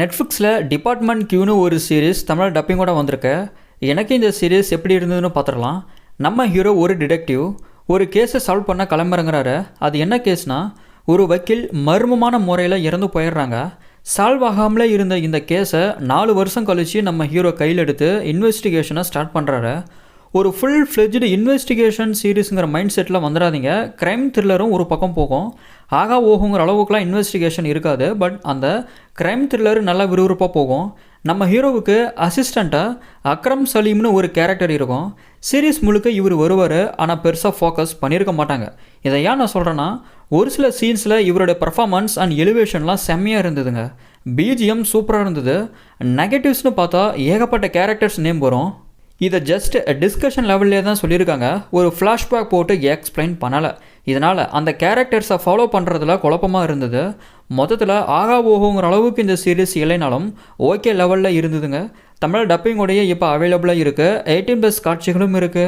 நெட்ஃப்ளிக்ஸில் டிபார்ட்மெண்ட் கியூன்னு ஒரு சீரீஸ் தமிழ் டப்பிங்கோட வந்திருக்கு. எனக்கு இந்த சீரீஸ் எப்படி இருந்ததுன்னு பார்த்துடலாம் நம்ம ஹீரோ ஒரு டிடெக்டிவ் ஒரு கேஸை சால்வ் பண்ண கிளம்புறங்கிறாரு. அது என்ன கேஸ்னால் ஒரு வக்கீல் மர்மமான முறையில் இறந்து போயிடுறாங்க. சால்வ் ஆகாமலே இருந்த இந்த கேஸை நாலு வருஷம் கழித்து நம்ம ஹீரோ கையில் எடுத்து இன்வெஸ்டிகேஷனை ஸ்டார்ட் பண்ணுறாரு ஒரு ஃபுல் ஃப்ளெஜ்டு இன்வெஸ்டிகேஷன் சீரிஸுங்கிற மைண்ட் செட்டில் வந்துடாதீங்க. க்ரைம் த்ரில்லரும் ஒரு பக்கம் போகும். ஆகா ஓகுங்கிற அளவுக்குலாம் இன்வெஸ்டிகேஷன் இருக்காது. பட் அந்த க்ரைம் த்ரில்லர் நல்லா விறுவிறுப்பாக போகும். நம்ம ஹீரோவுக்கு அசிஸ்டண்ட்டாக அக்ரம் சலீம்னு ஒரு கேரக்டர் இருக்கும். சீரிஸ் முழுக்க இவர் வருவார். ஆனால் பெருசாக ஃபோக்கஸ் பண்ணியிருக்க மாட்டாங்க. இதை ஏன் நான் சொல்கிறேன்னா ஒரு சில சீன்ஸில் இவரோட பர்ஃபாமன்ஸ் அண்ட் எலிவேஷன்லாம் செம்மையாக இருந்ததுங்க. பிஜிஎம் சூப்பராக இருந்தது. நெகட்டிவ்ஸ்னு பார்த்தா ஏகப்பட்ட கேரக்டர்ஸ் நேம் வரும். இதை ஜஸ்ட் டிஸ்கஷன் லெவல்லே தான் சொல்லியிருக்காங்க. ஒரு ஃப்ளாஷ்பேக் போட்டு எக்ஸ்பிளைன் பண்ணலை. இதனால் அந்த கேரக்டர்ஸை ஃபாலோ பண்ணுறதுல குழப்பமாக இருந்தது. மொத்தத்தில் ஆகா ஓகோங்கிற அளவுக்கு இந்த சீரீஸ் இல்லைனாலும் ஓகே லெவலில் இருந்ததுங்க. தமிழ் டப்பிங்கோடைய இப்போ அவைலபிளாக இருக்குது எயிட்டீன் ப்ளஸ் காட்சிகளும் இருக்குது